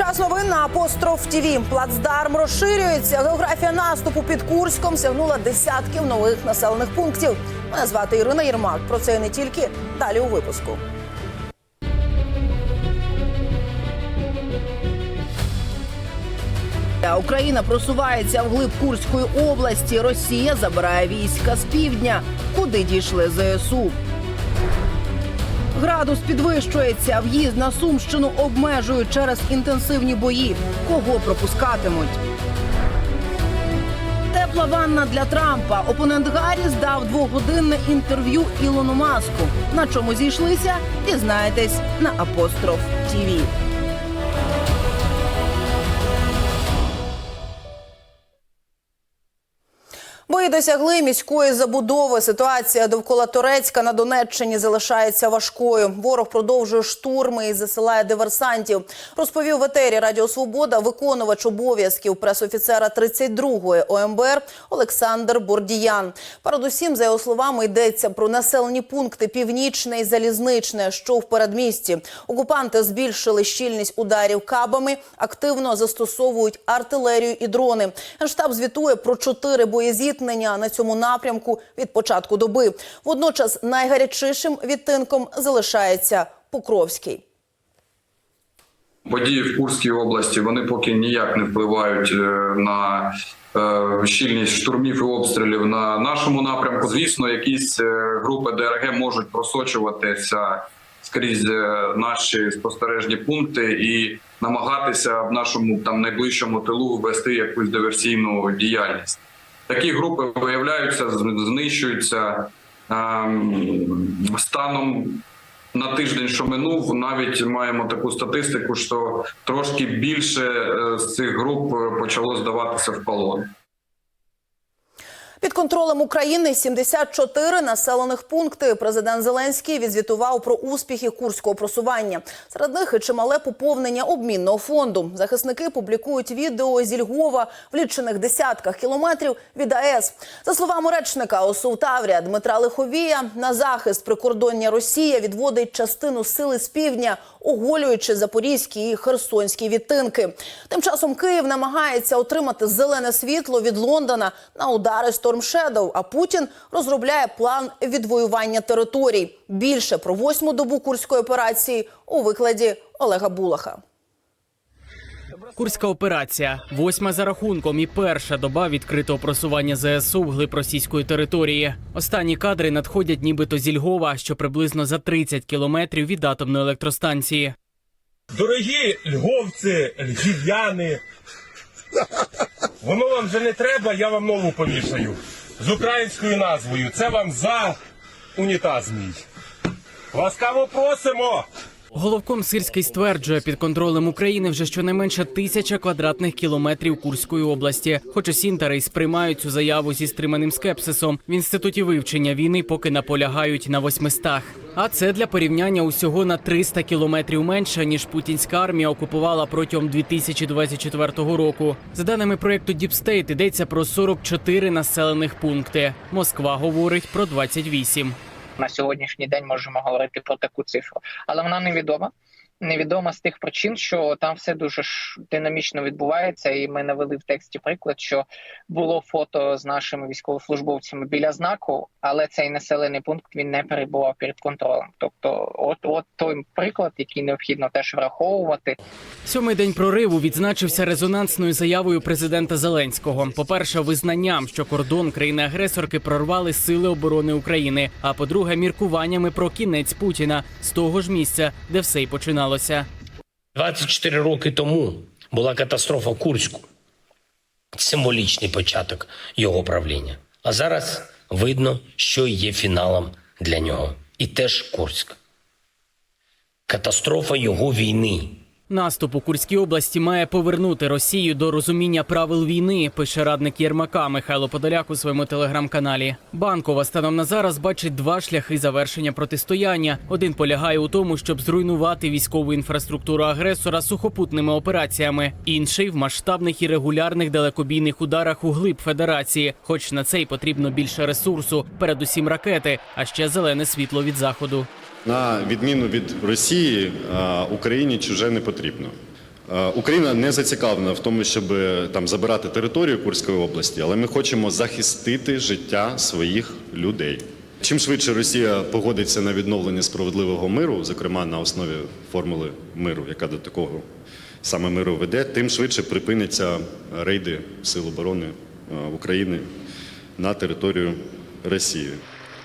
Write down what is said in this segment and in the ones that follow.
Час новин на апостроф ТІВІ. Плацдарм розширюється. Географія наступу під Курськом сягнула десятків нових населених пунктів. Мене звати Ірина Єрмак. Про це не тільки далі у випуску. Україна просувається вглиб Курської області. Росія забирає війська з півдня. Куди дійшли ЗСУ? Градус підвищується. В'їзд на Сумщину обмежують через інтенсивні бої. Кого пропускатимуть? Тепла ванна для Трампа. Опонент Гаррі здав двогодинне інтерв'ю Ілону Маску. На чому зійшлися? Дізнаєтесь на апостроф ТІВІ. Досягли міської забудови. Ситуація довкола Турецька на Донеччині залишається важкою. Ворог продовжує штурми і засилає диверсантів. Розповів в етері Радіо Свобода виконувач обов'язків пресофіцера 32-ї ОМБР Олександр Бордіян. Передусім, за його словами, йдеться про населені пункти Північне і Залізничне, що в передмісті. Окупанти збільшили щільність ударів кабами, активно застосовують артилерію і дрони. Генштаб звітує про чотири боєзіткнення на цьому напрямку від початку доби. Водночас найгарячішим відтинком залишається Покровський. Події в Курській області вони поки ніяк не впливають е, на е, щільність штурмів і обстрілів на нашому напрямку. Звісно, якісь е, групи ДРГ можуть просочуватися скрізь наші спостережні пункти і намагатися в нашому там найближчому тилу вести якусь диверсійну діяльність. Такі групи виявляються, знищуються ем, станом на тиждень, що минув, навіть маємо таку статистику, що трошки більше е, з цих груп е, почало здаватися в полон. Під контролем України 74 населених пункти. Президент Зеленський відзвітував про успіхи курського просування. Серед них і чимале поповнення обмінного фонду. Захисники публікують відео зі Львова в лічених десятках кілометрів від АЕС. За словами речника ОСУ Таврія Дмитра Лиховія, на захист прикордоння Росія відводить частину сили з півдня, оголюючи запорізькі і херсонські відтинки. Тим часом Київ намагається отримати зелене світло від Лондона на удари Storm Shadow, а Путін розробляє план відвоювання територій. Більше про восьму добу курської операції у викладі Олега Булаха. Курська операція восьма за рахунком і перша доба відкритого просування ЗСУ вглиб російської території. Останні кадри надходять нібито зі Львова, що приблизно за 30 кілометрів від атомної електростанції. Дорогі львовці, львів'яни, воно вам вже не треба, я вам нову помішаю. З українською назвою. Це вам за унітаз мій. Ласкаво просимо! Головком Сирський стверджує, під контролем України вже щонайменше тисяча квадратних кілометрів Курської області. Хоч усі й сприймають цю заяву зі стриманим скепсисом. В інституті вивчення війни поки наполягають на восьмистах. А це для порівняння усього на 300 кілометрів менше ніж путінська армія окупувала протягом 2024 року. За даними проекту State, йдеться про 44 населених пункти. Москва говорить про 28. На сьогоднішній день можемо говорити про таку цифру, але вона невідома. Невідома з тих причин, що там все дуже динамічно відбувається, і ми навели в тексті приклад, що було фото з нашими військовослужбовцями біля знаку, але цей населений пункт він не перебував під контролем. Тобто, от от той приклад, який необхідно теж враховувати. Сьомий день прориву відзначився резонансною заявою президента Зеленського. По-перше, визнанням, що кордон країни-агресорки прорвали сили оборони України. А по-друге, міркуваннями про кінець Путіна з того ж місця, де все й починалося. 24 роки тому була катастрофа Курську. Символічний початок його правління. А зараз видно, що є фіналом для нього. І теж Курськ. Катастрофа його війни. Наступ у Курській області має повернути Росію до розуміння правил війни. Пише радник Єрмака Михайло Подоляк у своєму телеграм-каналі. Банкова станом на зараз бачить два шляхи завершення протистояння. Один полягає у тому, щоб зруйнувати військову інфраструктуру агресора сухопутними операціями. Інший в масштабних і регулярних далекобійних ударах у глиб федерації. Хоч на це й потрібно більше ресурсу, передусім ракети, а ще зелене світло від заходу. На відміну від Росії, Україні чуже не потрібно. Е, Україна не зацікавлена в тому, щоб е, там забирати територію Курської області, але ми хочемо захистити життя своїх людей. Чим швидше Росія погодиться на відновлення справедливого миру, зокрема на основі формули миру, яка до такого саме миру веде, тим швидше припиняться рейди Сил оборони е, України на територію Росії.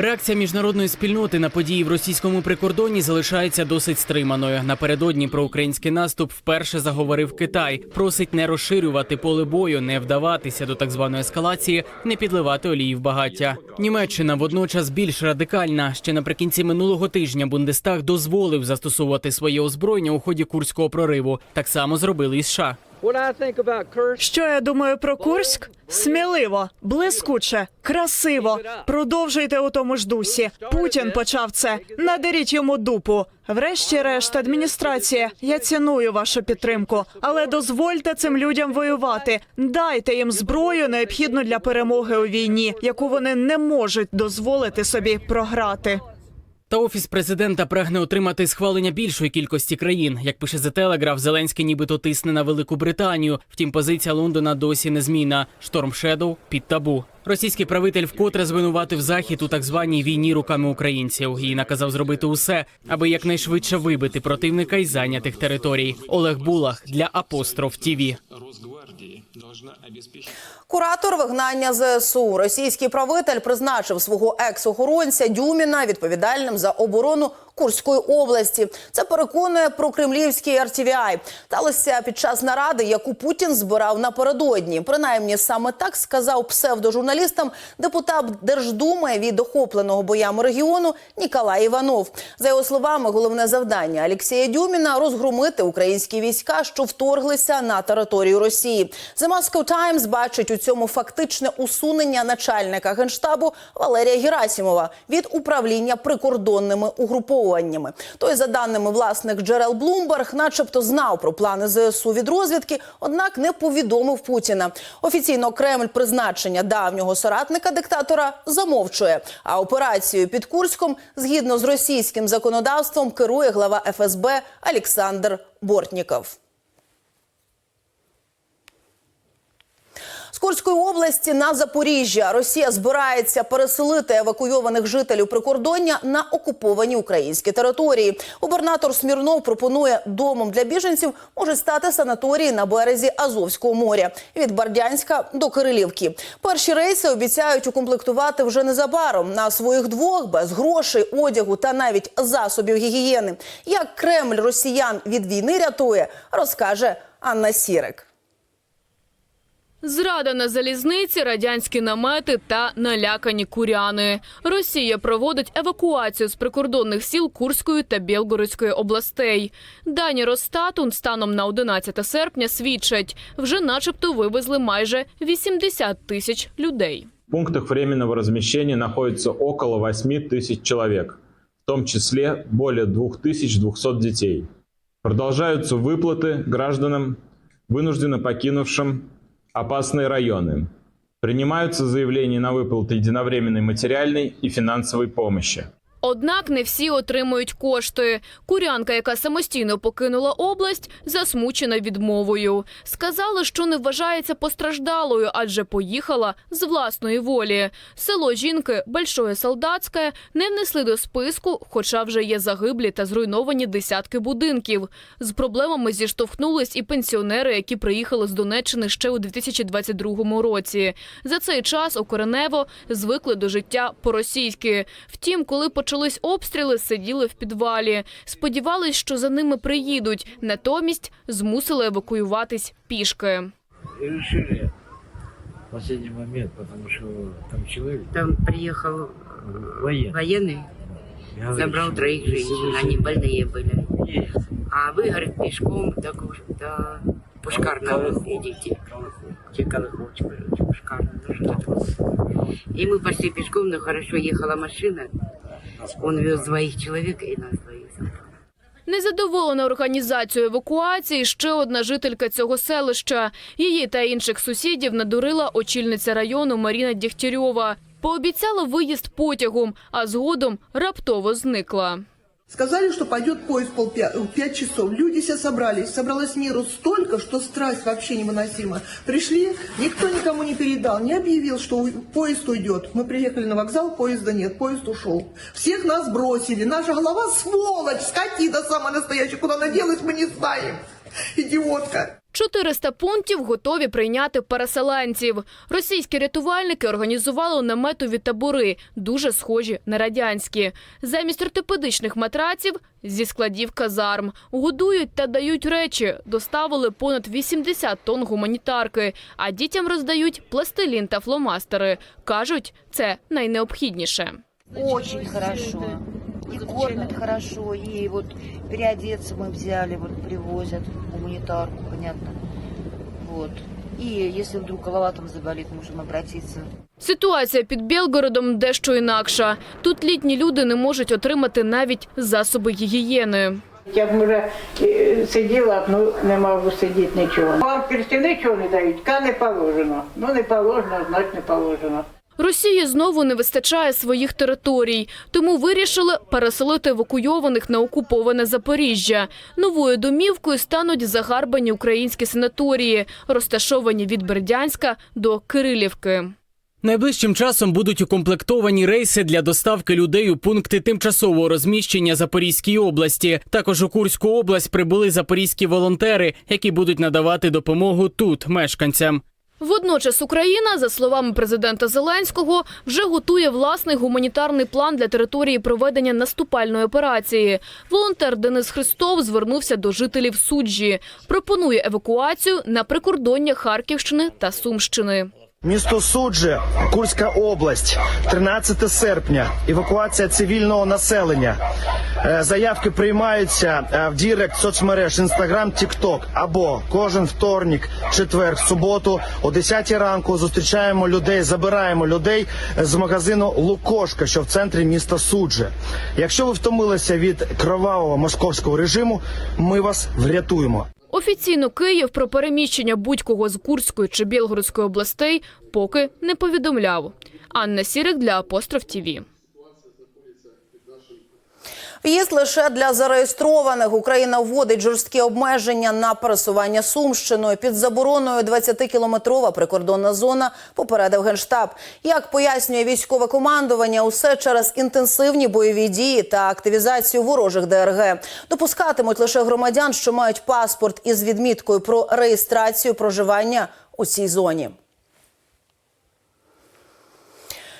Реакція міжнародної спільноти на події в російському прикордонні залишається досить стриманою. Напередодні про український наступ вперше заговорив Китай. Просить не розширювати поле бою, не вдаватися до так званої ескалації, не підливати олії в багаття. Німеччина водночас більш радикальна. Ще наприкінці минулого тижня Бундестаг дозволив застосовувати своє озброєння у ході курського прориву. Так само зробили і США. Що я думаю про Курськ? Сміливо, блискуче, красиво. Продовжуйте у тому ж дусі. Путін почав це. Надеріть йому дупу. Врешті-решт, адміністрація, я ціную вашу підтримку, але дозвольте цим людям воювати. Дайте їм зброю, необхідну для перемоги у війні, яку вони не можуть дозволити собі програти. Та офіс президента прагне отримати схвалення більшої кількості країн. Як пише The Telegraph, Зеленський нібито тисне на Велику Британію. Втім, позиція Лондона досі незмінна. Шторм Шедоу під табу. Російський правитель вкотре звинуватив захід у так званій війні руками українців і наказав зробити усе, аби якнайшвидше вибити противника із зайнятих територій. Олег Булах для Апостроф ТІВІ. Куратор вигнання ЗСУ. Російський правитель призначив свого екс-охоронця Дюміна відповідальним за оборону Курської області. Це переконує про кремлівський RTVI. Сталося під час наради, яку Путін збирав напередодні. Принаймні саме так сказав псевдожурналістам депутат Держдуми від охопленого боями регіону Ніколай Іванов. За його словами, головне завдання Олексія Дюміна розгромити українські війська, що вторглися на територію Росії. The Moscow Times бачить у цьому фактичне усунення начальника генштабу Валерія Герасімова від управління прикордонними угруповуваннями. Той, за даними власних джерел Блумберг, начебто знав про плани ЗСУ від розвідки, однак не повідомив Путіна. Офіційно Кремль призначення давнього соратника диктатора замовчує. А операцію під Курськом, згідно з російським законодавством, керує глава ФСБ Олександр Бортніков. З Курської області на Запоріжжя Росія збирається переселити евакуйованих жителів прикордоння на окуповані українські території. Губернатор Смірнов пропонує домом для біженців можуть стати санаторії на березі Азовського моря від Бардянська до Кирилівки. Перші рейси обіцяють укомплектувати вже незабаром на своїх двох без грошей, одягу та навіть засобів гігієни. Як Кремль росіян від війни рятує, розкаже Анна Сірик. Зрада на залізниці, радянські намети та налякані куряни. Росія проводить евакуацію з прикордонних сіл Курської та Білгородської областей. Дані Росстату станом на 11 серпня свідчать, вже начебто вивезли майже 80 тисяч людей. В пунктах временного размещения находится около 8 тысяч человек, в том числе более 2200 детей. Продолжаются выплаты гражданам, вынужденно покинувшим опасные районы. Принимаются заявления на выплаты единовременной материальной и финансовой помощи. Однак не всі отримують кошти. Курянка, яка самостійно покинула область, засмучена відмовою. Сказала, що не вважається постраждалою, адже поїхала з власної волі. Село жінки Большое Солдатське не внесли до списку, хоча вже є загиблі та зруйновані десятки будинків. З проблемами зіштовхнулись і пенсіонери, які приїхали з Донеччини ще у 2022 році. За цей час у Коренево звикли до життя по-російськи. Втім, коли почались обстріли, сиділи в підвалі. Сподівались, що за ними приїдуть. Натомість змусили евакуюватись пішки. И решили в последний момент, потому что там человек Там приехал военный. военный, Говорит, забрал что троих если женщин, вы они больные были. Есть. А вы, говорит, пешком до, Куш- до Пушкарного идите. Те Колыхович, короче, Пушкарный, ну что такое. И мы пошли пешком, но хорошо ехала машина. Он вез двоих человек и нас двоих забрал. Незадоволена організацією евакуації ще одна жителька цього селища. Її та інших сусідів надурила очільниця району Маріна Дігтярьова. Пообіцяла виїзд потягом, а згодом раптово зникла. Сказали, что пойдет поезд пол пя- в пять часов. Люди все собрались. Собралось миру столько, что страсть вообще невыносима. Пришли, никто никому не передал, не объявил, что у- поезд уйдет. Мы приехали на вокзал, поезда нет, поезд ушел. Всех нас бросили. Наша голова сволочь, скотина самая настоящая. Куда она делась, мы не знаем. Идиотка. 400 пунктів готові прийняти переселенців. Російські рятувальники організували наметові табори, дуже схожі на радянські. Замість ортопедичних матраців зі складів казарм. Годують та дають речі. Доставили понад 80 тонн гуманітарки, а дітям роздають пластилін та фломастери. Кажуть, це найнеобхідніше. Очень хорошо. И кормят хорошо, и вот переодеться мы взяли, вот привозят гуманитарку, понятно. Вот. И если вдруг голова там заболит, можем обратиться. Ситуація під Білгородом дещо інакша. Тут літні люди не можуть отримати навіть засоби гігієни. Я б може е, сиділа, б, ну не можу сидіти нічого. Вам персти нічого не дають, ка не положено. Ну не положено, значить не положено. Росії знову не вистачає своїх територій, тому вирішили переселити евакуйованих на окуповане Запоріжжя. Новою домівкою стануть загарбані українські санаторії, розташовані від Бердянська до Кирилівки. Найближчим часом будуть укомплектовані рейси для доставки людей у пункти тимчасового розміщення Запорізькій області. Також у Курську область прибули запорізькі волонтери, які будуть надавати допомогу тут мешканцям. Водночас Україна, за словами президента Зеленського, вже готує власний гуманітарний план для території проведення наступальної операції. Волонтер Денис Христов звернувся до жителів суджі. Пропонує евакуацію на прикордоння Харківщини та Сумщини. Місто Судже, Курська область, 13 серпня. Евакуація цивільного населення. Е, Заявки приймаються е, в дірект соцмереж Інстаграм, Тікток або кожен вторник, четвер, суботу о 10 ранку зустрічаємо людей, забираємо людей з магазину Лукошка, що в центрі міста Судже. Якщо ви втомилися від кровавого московського режиму, ми вас врятуємо. Офіційно Київ про переміщення будь-кого з Курської чи Білгородської областей поки не повідомляв. Анна Сірик для Апостроф ТІВІ. В'їзд лише для зареєстрованих. Україна вводить жорсткі обмеження на пересування Сумщиною. Під забороною 20-кілометрова прикордонна зона попередив Генштаб. Як пояснює військове командування, усе через інтенсивні бойові дії та активізацію ворожих ДРГ. Допускатимуть лише громадян, що мають паспорт із відміткою про реєстрацію проживання у цій зоні.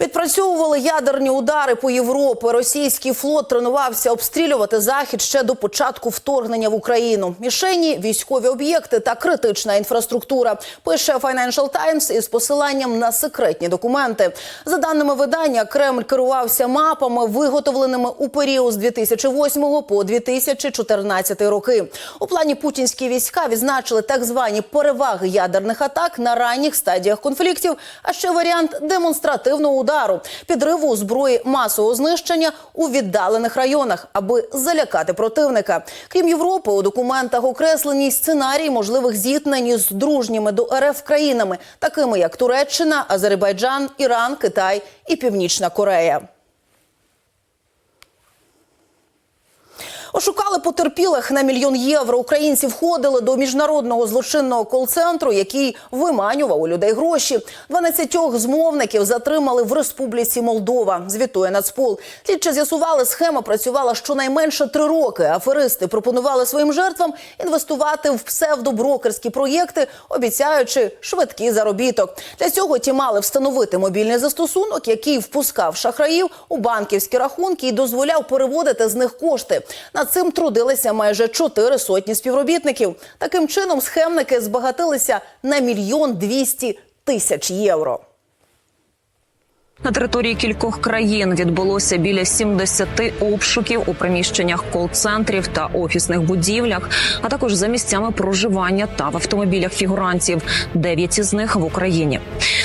Відпрацьовували ядерні удари по Європі. Російський флот тренувався обстрілювати захід ще до початку вторгнення в Україну. Мішені, військові об'єкти та критична інфраструктура. Пише Financial Times із посиланням на секретні документи. За даними видання, Кремль керувався мапами, виготовленими у період з 2008 по 2014 роки. У плані путінські війська відзначили так звані переваги ядерних атак на ранніх стадіях конфліктів, а ще варіант демонстративного удару підриву зброї масового знищення у віддалених районах, аби залякати противника. Крім Європи, у документах окреслені сценарії можливих зіткнень з дружніми до РФ країнами, такими як Туреччина, Азербайджан, Іран, Китай і Північна Корея. Ошукали потерпілих на мільйон євро. Українці входили до міжнародного злочинного кол-центру, який виманював у людей гроші. 12 змовників затримали в Республіці Молдова. Звітує Нацпол. Слідчі з'ясували, схема працювала щонайменше три роки. Аферисти пропонували своїм жертвам інвестувати в псевдоброкерські проєкти, обіцяючи швидкий заробіток. Для цього ті мали встановити мобільний застосунок, який впускав шахраїв у банківські рахунки і дозволяв переводити з них кошти. Над цим трудилися майже чотири сотні співробітників. Таким чином схемники збагатилися на мільйон двісті тисяч євро. На території кількох країн відбулося біля 70 обшуків у приміщеннях кол-центрів та офісних будівлях, а також за місцями проживання та в автомобілях фігурантів. Дев'ять із них в Україні.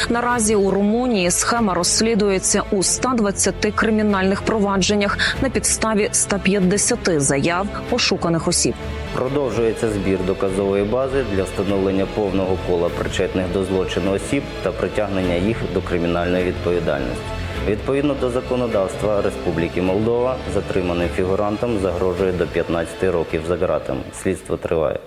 Наразі у Румунії схема розслідується у 120 кримінальних провадженнях на підставі 150 заяв ошуканих осіб. Продовжується збір доказової бази для встановлення повного кола причетних до злочину осіб та притягнення їх до кримінальної відповідальності. Відповідно до законодавства Республіки Молдова, затриманим фігурантам загрожує до 15 років за ґратами. Слідство триває.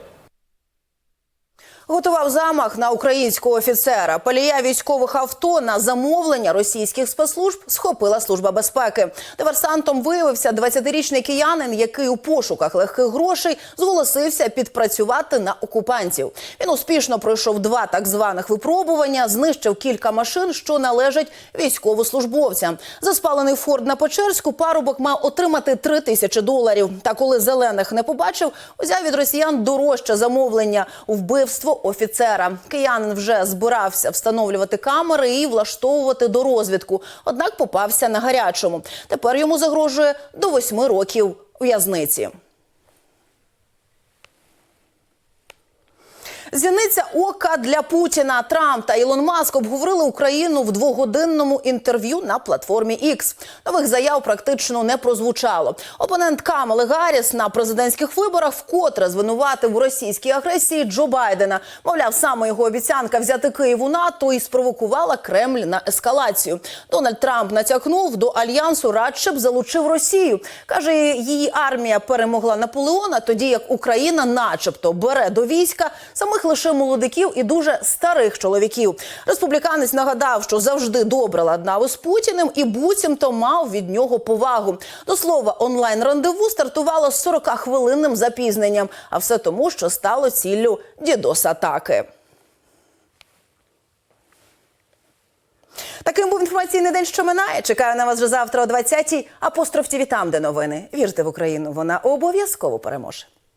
Готував замах на українського офіцера. Палія військових авто на замовлення російських спецслужб схопила служба безпеки. Диверсантом виявився 20-річний киянин, який у пошуках легких грошей зголосився підпрацювати на окупантів. Він успішно пройшов два так званих випробування, знищив кілька машин, що належать військовослужбовцям. За спалений Форд на Печерську парубок мав отримати 3 тисячі доларів. Та коли зелених не побачив, узяв від росіян дорожче замовлення у офіцера. Киянин вже збирався встановлювати камери і влаштовувати до розвідку. Однак попався на гарячому. Тепер йому загрожує до восьми років в'язниці. Зіниця ока для Путіна. Трамп та Ілон Маск обговорили Україну в двогодинному інтерв'ю на платформі X. Нових заяв практично не прозвучало. Опонент Камали Гарріс на президентських виборах вкотре звинуватив у російській агресії Джо Байдена. Мовляв, саме його обіцянка взяти Київ у НАТО і спровокувала Кремль на ескалацію. Дональд Трамп натякнув до альянсу радше б залучив Росію. каже, її армія перемогла Наполеона, тоді як Україна, начебто, бере до війська самих лише молодиків і дуже старих чоловіків. Республіканець нагадав, що завжди добре ладнав із Путіним і буцімто мав від нього повагу. До слова, онлайн рандеву стартувало з 40-хвилинним запізненням, а все тому, що стало ціллю дідос атаки. Таким був інформаційний день, що минає. Чекаю на вас вже завтра о 20-й. Апостроф ТІВІ там, де новини. Вірте в Україну. Вона обов'язково переможе.